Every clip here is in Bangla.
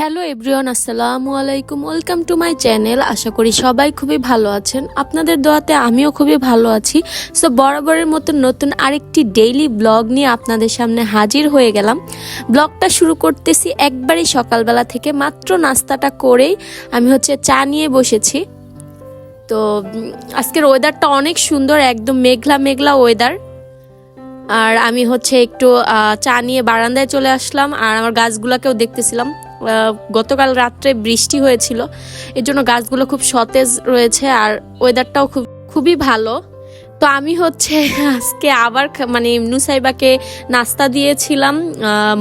হ্যালো এভরিওয়ান, আসসালামু আলাইকুম। Welcome to my channel. আশা করি সবাই খুবই ভালো আছেন। আপনাদের দোয়াতে আমিও খুবই ভালো আছি। সো বরাবরের মতো নতুন আরেকটি ডেইলি ব্লগ নিয়ে আপনাদের সামনে হাজির হয়ে গেলাম। ব্লগটা শুরু করতেছি একবারই সকালবেলা থেকে। মাত্র নাস্তাটা করেই আমি হচ্ছে চা নিয়ে বসেছি। তো আজকের ওয়েদারটা অনেক সুন্দর, একদম মেঘলা মেঘলা ওয়েদার আর আমি হচ্ছে একটু চা নিয়ে বারান্দায় চলে আসলাম। আর আমার গাছগুলোকেও দেখতেছিলাম। গতকাল রাত্রে বৃষ্টি হয়েছিল। এর জন্য গাছগুলো খুব সতেজ রয়েছে আর ওয়েদারটাও খুব, খুবই ভালো। তো আমি হচ্ছে আজকে আবার মানে নুসাইবাকে নাস্তা দিয়েছিলাম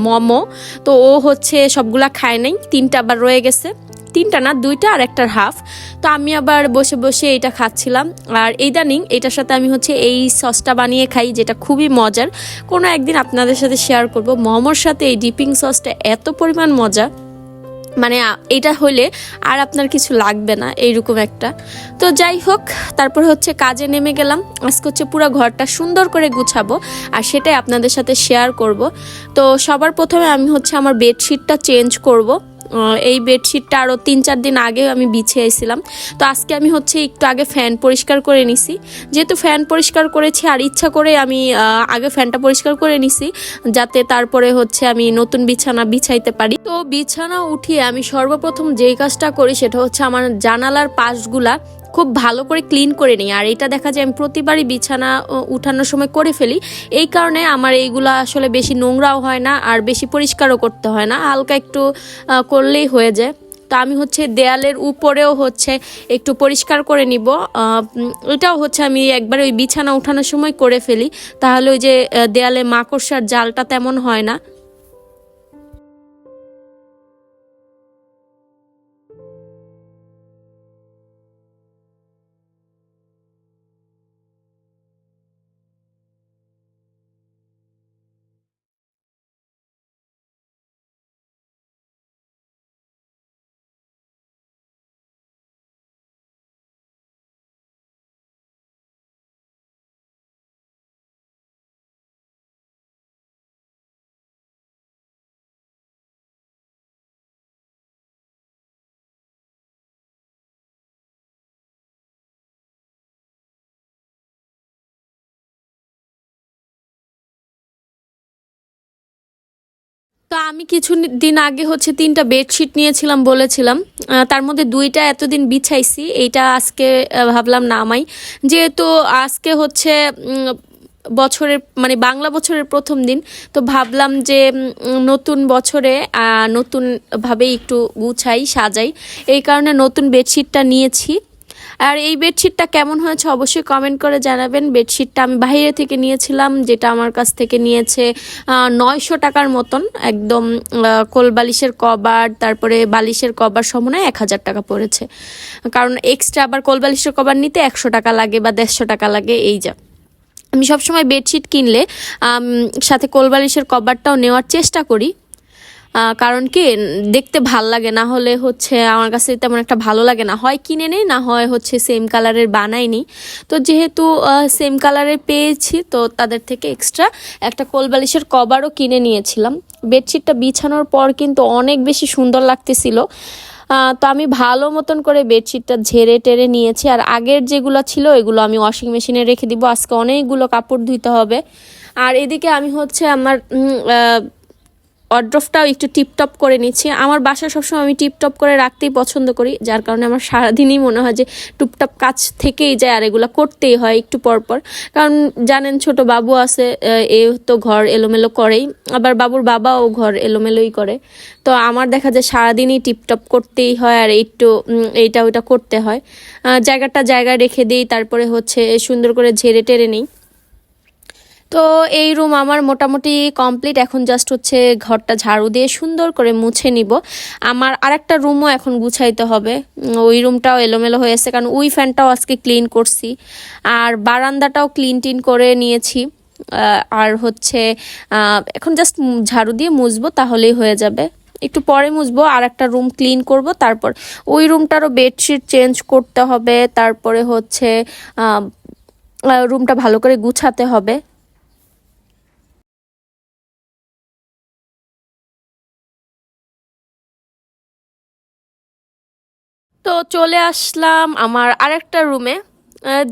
মোমো। তো ও হচ্ছে সবগুলা খায় নাই, তিনটা আবার রয়ে গেছে। তিনটা না, দুইটা আর একটার হাফ। তো আমি আবার বসে বসে এটা খাচ্ছিলাম। আর ইদানিং এটার সাথে আমি হচ্ছে এই সসটা বানিয়ে খাই, যেটা খুবই মজার। কোনো একদিন আপনাদের সাথে শেয়ার করব। মোমোর সাথে এই ডিপিং সসটা এত পরিমাণ মজা। মানে এটা হলে আর আপনার কিছু লাগবে না, এইরকম একটা। তো যাই হোক, তারপর হচ্ছে কাজে নেমে গেলাম। আজকে হচ্ছে পুরো ঘরটা সুন্দর করে গুছাবো আর সেটাই আপনাদের সাথে শেয়ার করব। তো সবার প্রথমে আমি হচ্ছে আমার বেডশিটটা চেঞ্জ করব। এই বেডশিটটা আরও তিন চার দিন আগে আমি বিছিয়েছিলাম তো আজকে আমি হচ্ছে একটু আগে ফ্যান পরিষ্কার করে নিছি। যেহেতু ফ্যান পরিষ্কার করেছি আর ইচ্ছা করে আমি আগে ফ্যানটা পরিষ্কার করে নিছি, যাতে তারপরে হচ্ছে আমি নতুন বিছানা বিছাইতে পারি। তো বিছানা উঠিয়ে আমি সর্বপ্রথম যেই কাজটা করি সেটা হচ্ছে আমার জানালার পাশগুলা খুব ভালো করে ক্লিন করে নিই। আর এটা দেখা যায় আমি প্রতিবারই বিছানা উঠানোর সময় করে ফেলি। এই কারণে আমার এইগুলো আসলে বেশি নোংরাও হয় না আর বেশি পরিষ্কারও করতে হয় না। হালকা একটু করলেই হয়ে যায়। তো আমি হচ্ছে দেয়ালের উপরেও হচ্ছে একটু পরিষ্কার করে নিব। এটাও হচ্ছে আমি একবার ওই বিছানা উঠানোর সময় করে ফেলি। তাহলে ওই যে দেয়ালে মাকড়সার জালটা তেমন হয় না। তো আমি কিছু দিন আগে হচ্ছে তিনটা বেডশিট নিয়েছিলাম, বলেছিলাম। তার মধ্যে দুইটা এতদিন বিছাইছি, এইটা আজকে ভাবলাম নামাই যেহেতু আজকে হচ্ছে বছরের মানে বাংলা বছরের প্রথম দিন, তো ভাবলাম যে নতুন বছরে নতুনভাবে একটু গুছাই, সাজাই। এই কারণে নতুন বেডশিটটা নিয়েছি। আর এই বেডশিটটা কেমন হয়েছে অবশ্যই কমেন্ট করে জানাবেন। বেডশিটটা আমি বাইরে থেকে নিয়েছিলাম, যেটা আমার কাছ থেকে নিয়েছে নয়শো টাকার মতন, একদম কোল বালিশের কভার, তারপরে বালিশের কভার সমন্বয় এক হাজার টাকা পড়েছে। কারণ এক্সট্রা আবার কোল বালিশের কভার নিতে একশো টাকা লাগে বা দেড়শো টাকা লাগে, এই যা। আমি সবসময় বেডশিট কিনলে সাথে কোলবালিশের কভারটাও নেওয়ার চেষ্টা করি। কারণ কি, দেখতে ভালো লাগে, না হলে হচ্ছে আমার কাছে তেমন একটা ভালো লাগে না। হয় কিনে নেই, না হয় হচ্ছে সেম কালারের বানাইনি তো যেহেতু সেম কালারের পেয়েছি, তো তাদের থেকে এক্সট্রা একটা কোলবালিশের কভারও কিনে নিয়েছিলাম। বেডশিটটা বিছানোর পর কিন্তু অনেক বেশি সুন্দর লাগতেছিল। তো আমি ভালো মতন করে বেডশিটটা ঝেড়ে টেরে নিয়েছি। আর আগের যেগুলো ছিল, এগুলো আমি ওয়াশিং মেশিনে রেখে দিব। আজকে অনেকগুলো কাপড় ধুইতে হবে। আর এদিকে আমি হচ্ছে আমার অড্রফটাও একটু টিপটপ করে নিচ্ছি। আমার বাসা সবসময় আমি টিপটপ করে রাখতেই পছন্দ করি, যার কারণে আমার সারাদিনই মনে হয় যে টুপটাপ কাজ থেকেই যায় আর এগুলো করতেই হয় একটু পর পর। কারণ জানেন ছোট বাবু আছে, এ তো ঘর এলোমেলো করেই, আবার বাবুর বাবাও ঘর এলোমেলোই করে। তো আমার দেখা যায় সারাদিনই টিপটপ করতেই হয় আর একটু এইটা ওইটা করতে হয়। জায়গাটা জায়গায় রেখে দিই, তারপরে হচ্ছে সুন্দর করে ঝেড়ে টেরে নিই। তো এই রুম আমার মোটামুটি কমপ্লিট এখন জাস্ট হচ্ছে ঘরটা ঝাড়ু দিয়ে সুন্দর করে মুছে নিব। আমার আরেকটা রুমও এখন গুছাইতে হবে। ওই রুমটাও এলোমেলো হয়েছে কারণ ওই ফ্যানটাও আজকে ক্লিন করছি। আর বারান্দাটাও ক্লিন টিন করে নিয়েছি। আর হচ্ছে এখন জাস্ট ঝাড়ু দিয়ে মুছবো, তাহলেই হয়ে যাবে। একটু পরে মুছবো আর একটা রুম ক্লিন করব, তারপর ওই রুমটারও বেডশিট চেঞ্জ করতে হবে। তারপরে হচ্ছে রুমটা ভালো করে গুছাতে হবে। চলে আসলাম আমার আরেকটা রুমে।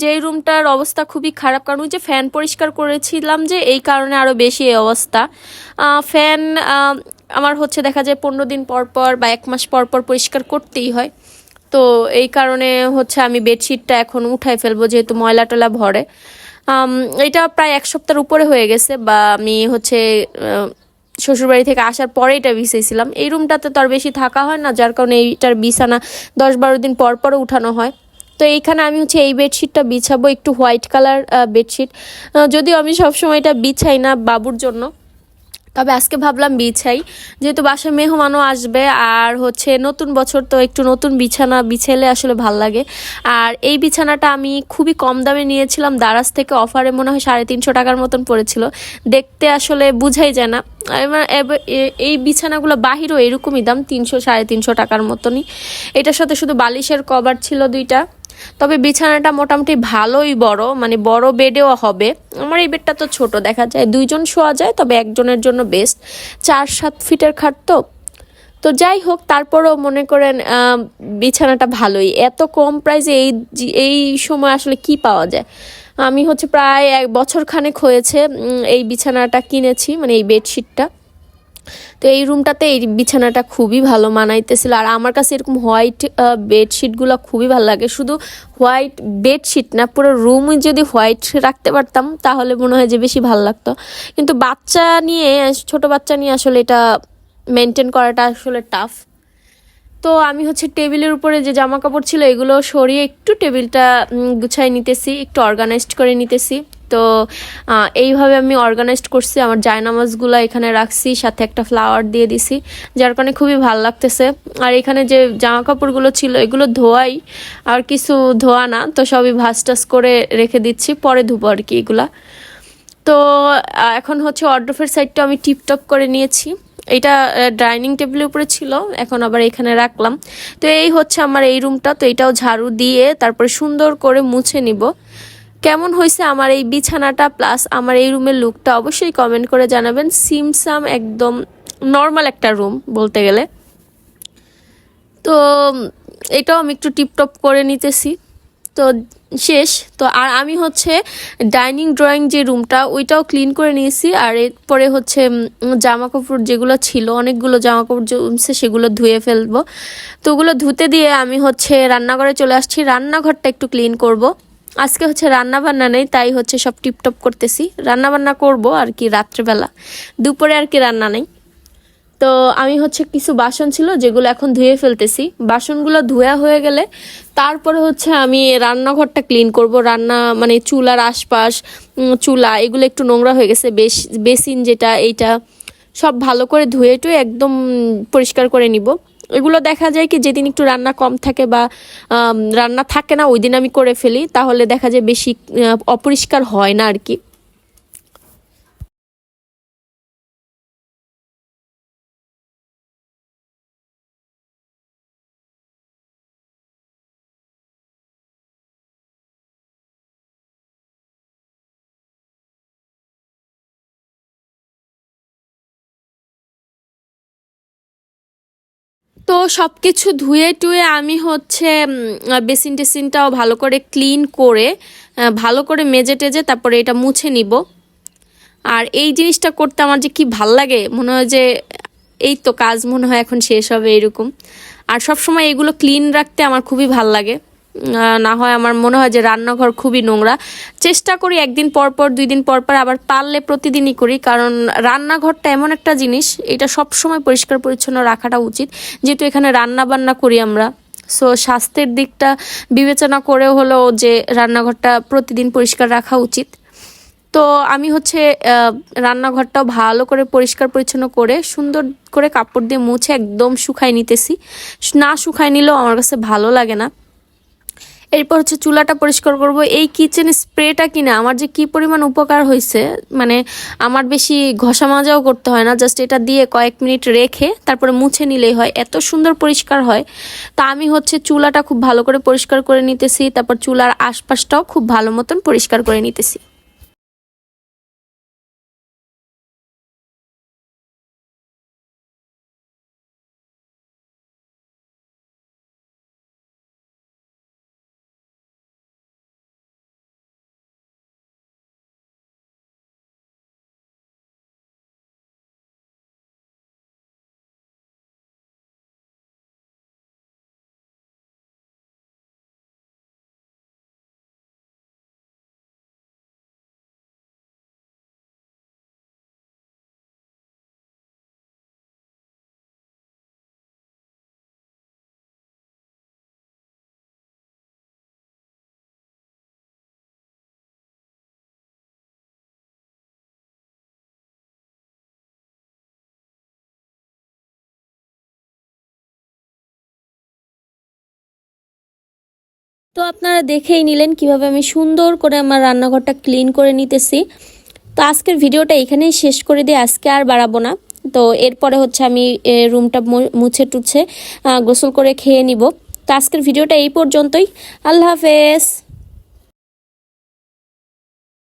যেই রুমটার অবস্থা খুবই খারাপ, কারণ ওই যে ফ্যান পরিষ্কার করেছিলাম যে এই কারণে আরও বেশি এই অবস্থা। ফ্যান আমার হচ্ছে দেখা যায় পনেরো দিন পর পর বা এক মাস পর পর পরিষ্কার করতেই হয়। তো এই কারণে হচ্ছে আমি বেডশিটটা এখন উঠাই ফেলব, যেহেতু ময়লা টলা ভরে এটা প্রায় এক সপ্তাহের উপরে হয়ে গেছে বা আমি হচ্ছে শ্বশুরবাড়ি থেকে আসার পরে এটা বিছাইছিলাম। এই রুমটাতে তো আর বেশি থাকা হয় না, যার কারণে এইটার বিছানা দশ বারো দিন পর পরও উঠানো হয়। তো এইখানে আমি হচ্ছে এই বেডশিটটা বিছাবো, একটু হোয়াইট কালার বেডশিট। যদিও আমি সবসময় এটা বিছাই না বাবুর জন্য। তবে আজকে ভাবলাম বিছাই। যেহেতু বাসায় মেহমানও আসবে আর হচ্ছে নতুন বছর তো একটু নতুন বিছানা বিছেলে আসলে ভালো লাগে। আর এই বিছানাটা আমি খুবই কম দামে নিয়েছিলাম, দারাজ থেকে অফারে মনে হয় সাড়ে তিনশো টাকার মতন পড়েছিল। দেখতে আসলে বুঝাই যায় না। এবার এই বিছানাগুলো বাহিরও এরকমই দাম, তিনশো সাড়ে তিনশো টাকার মতনই। এটার সাথে শুধু বালিশের কভার ছিল দুইটা। তবে বিছানাটা মোটামুটি ভালোই বড় মানে বড় বেডেও হবে। আমার এই বেডটা তো ছোট, দেখা যায় দুইজন শোয়া যায়, তবে একজনের জন্য বেস্ট চার, সাত ফিটের খাট তো। তো যাই হোক, তারপরেও মনে করেন বিছানাটা ভালোই। এত কম প্রাইসে এই এই সময় আসলে কি পাওয়া যায়? আমি হচ্ছে প্রায় এক বছর খানেক হয়েছে এই বিছানাটা কিনেছি মানে এই বেডশিটটা তো এই রুমটাতে এই বিছানাটা খুবই ভালো মানাইতেছিল। আর আমার কাছে এরকম হোয়াইট বেডশিটগুলো খুবই ভালো লাগে। শুধু হোয়াইট বেডশিট না, পুরো রুমই যদি হোয়াইট রাখতে পারতাম, তাহলে মনে হয় যে বেশি ভালো লাগতো। কিন্তু বাচ্চা নিয়ে, ছোট বাচ্চা নিয়ে আসলে এটা মেনটেন করাটা আসলে টাফ তো আমি হচ্ছে টেবিলের উপরে যে জামা কাপড় ছিল এগুলো সরিয়ে একটু টেবিলটা গুছাই নিতেছি, একটু অর্গানাইজড করে নিতেছি। তো এইভাবে আমি অর্গানাইজড করছি, আমার জায়নামাজগুলো এখানে রাখছি, সাথে একটা ফ্লাওয়ার দিয়ে দিছি, যার কারণে খুবই ভালো লাগতেছে। আর এখানে যে জামা কাপড়গুলো ছিল এগুলো ধোয়াই, আর কিছু ধোয়া না, তো সবই ভাস টাস করে রেখে দিচ্ছি, পরে ধুবো আর কি এগুলা। তো এখন হচ্ছে অর্ডফের সাইডটা আমি টিপটপ করে নিয়েছি। এটা ডাইনিং টেবিলের উপরে ছিল, এখন আবার এখানে রাখলাম। তো এই হচ্ছে আমার এই রুমটা, তো এটাও ঝাড়ু দিয়ে তারপরে সুন্দর করে মুছে নিব। কেমন হয়েছে আমার এই বিছানাটা, প্লাস আমার এই রুমের লুকটা, অবশ্যই কমেন্ট করে জানাবেন। সিমসাম একদম নর্মাল একটা রুম বলতে গেলে। তো, এটাও আমি একটু টিপটপ করে নিতেছি। তো শেষ। তো আর আমি হচ্ছে ডাইনিং ড্রয়িং যে রুমটা, ওইটাও ক্লিন করে নিয়েছি। আর এরপরে হচ্ছে জামা কাপড় যেগুলো ছিল, অনেকগুলো জামা কাপড় জমছে সেগুলো ধুয়ে ফেলব। তো ওগুলো ধুতে দিয়ে আমি হচ্ছে রান্নাঘরে চলে আসছি। রান্নাঘরটা একটু ক্লিন করব। আজকে হচ্ছে রান্না বান্না নেই, তাই হচ্ছে সব টিপটপ করতেছি। রান্না বান্না করব আর কি রাত্রেবেলা। দুপুরে আর কি রান্না নেই। তো আমি হচ্ছে কিছু বাসন ছিল যেগুলো এখন ধুয়ে ফেলতেছি। বাসনগুলো ধোয়া হয়ে গেলে তারপরে হচ্ছে আমি রান্নাঘরটা ক্লিন করব। রান্না মানে চুলার আশপাশ চুলা এগুলো একটু নোংরা হয়ে গেছে। বেশ, বেসিন যেটা, এইটা সব ভালো করে ধুয়ে টুয়ে একদম পরিষ্কার করে নিব। এগুলো দেখা যায় কি যেদিন একটু রান্না কম থাকে বা রান্না থাকে না, ওই দিন আমি করে ফেলি। তাহলে দেখা যায় বেশি অপরিষ্কার হয় না আর কি। তো সব কিছু ধুয়ে টুয়ে আমি হচ্ছে বেসিন টেসিনটাও ভালো করে ক্লিন করে ভালো করে মেজে টেজে তারপরে এটা মুছে নিব। আর এই জিনিসটা করতে আমার যে কি ভালো লাগে, মনে হয় যে এই তো কাজ মনে হয় এখন শেষ হবে এরকম। আর সব সময় এগুলো ক্লিন রাখতে আমার খুবই ভালো লাগে। না হয় আমার মনে হয় যে রান্নাঘর খুবই নোংরা। চেষ্টা করি একদিন পর পর, দুই দিন পর পর আবার পারলে প্রতিদিনই করি, কারণ রান্নাঘরটা এমন একটা জিনিস, এটা সব সময় পরিষ্কার পরিচ্ছন্ন রাখাটা উচিত, যেহেতু এখানে রান্না বান্না করি আমরা। সো স্বাস্থ্যের দিকটা বিবেচনা করেও হলো যে রান্নাঘরটা প্রতিদিন পরিষ্কার রাখা উচিত। তো আমি হচ্ছে রান্নাঘরটাও ভালো করে পরিষ্কার পরিচ্ছন্ন করে, সুন্দর করে কাপড় দিয়ে মুছে একদম শুকাই নিতেছি। না শুকাই নিলেও আমার কাছে ভালো লাগে না। এরপর হচ্ছে চুলাটা পরিষ্কার করব। এই কিচেন স্প্রেটা কিনে, আমার যে কি পরিমাণ উপকার হয়েছে মানে আমার বেশি ঘষা মাজাও করতে হয় না জাস্ট এটা দিয়ে কয়েক মিনিট রেখে তারপরে মুছে নিলেই হয়। এত সুন্দর পরিষ্কার হয়। তা আমি হচ্ছে চুলাটা খুব ভালো করে পরিষ্কার করে নিতেছি, তারপর চুলার আশপাশটাও খুব ভালো মতন পরিষ্কার করে নিতেছি। তো আপনারা দেখেই নিলেন কীভাবে আমি সুন্দর করে আমার রান্নাঘরটা ক্লিন করে নিতেছি। তো আজকের ভিডিওটা এখানেই শেষ করে দিয়ে আজকে আর বাড়াবো না। তো এরপরে হচ্ছে আমি রুমটা মুছে টুছে গোসল করে খেয়ে নিব। তো আজকের ভিডিওটা এই পর্যন্তই। আল্লাহ হাফেজ।